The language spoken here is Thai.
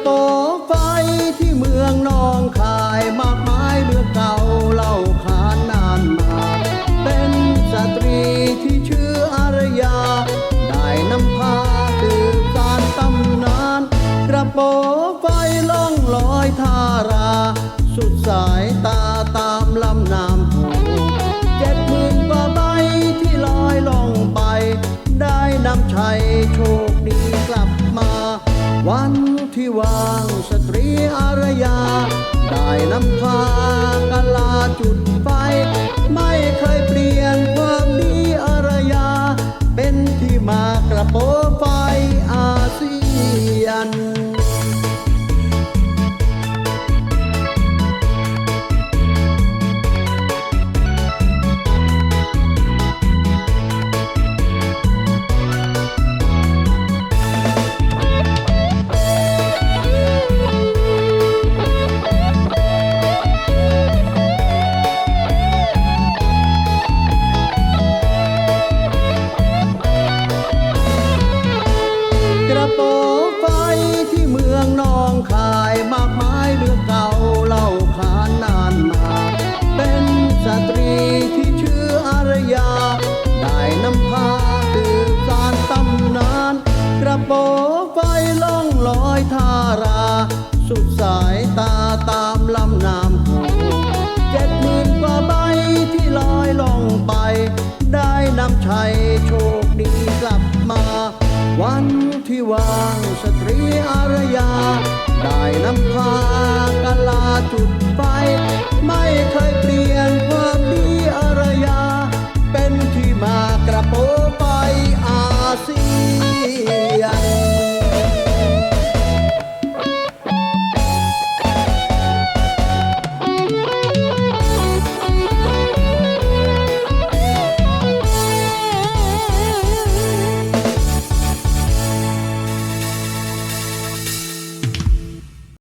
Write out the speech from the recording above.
โปไฟที่เมืองนองคายมากมายเรืองเก่าเล่าขานนานมา เป็นสตรีที่ชื่ออารยา ได้นำพาตื่นการตำนาน กระโปไฟล่องลอยทารา สุดสายตาตามลำน้ำโขงเจ็ดหมื่นกว่าใบที่ลอยล่องไป ได้นำชัยโชคดีกลับมา วัน ที่วางสตรีอารยา โปรงไฟที่เมืองนองคายมากมายเรื่องเก่าเล่าขานนานมา เป็นสตรีที่ชื่ออารยา ได้นำพาคือการตำนาน กระโปรงไฟล่องลอยทารา สุดสายตาตามลำน้ำโขงเจ็ดหมื่นกว่าใบที่ลอยล่องไป ได้นำชัยโชคดีกลับมาวั น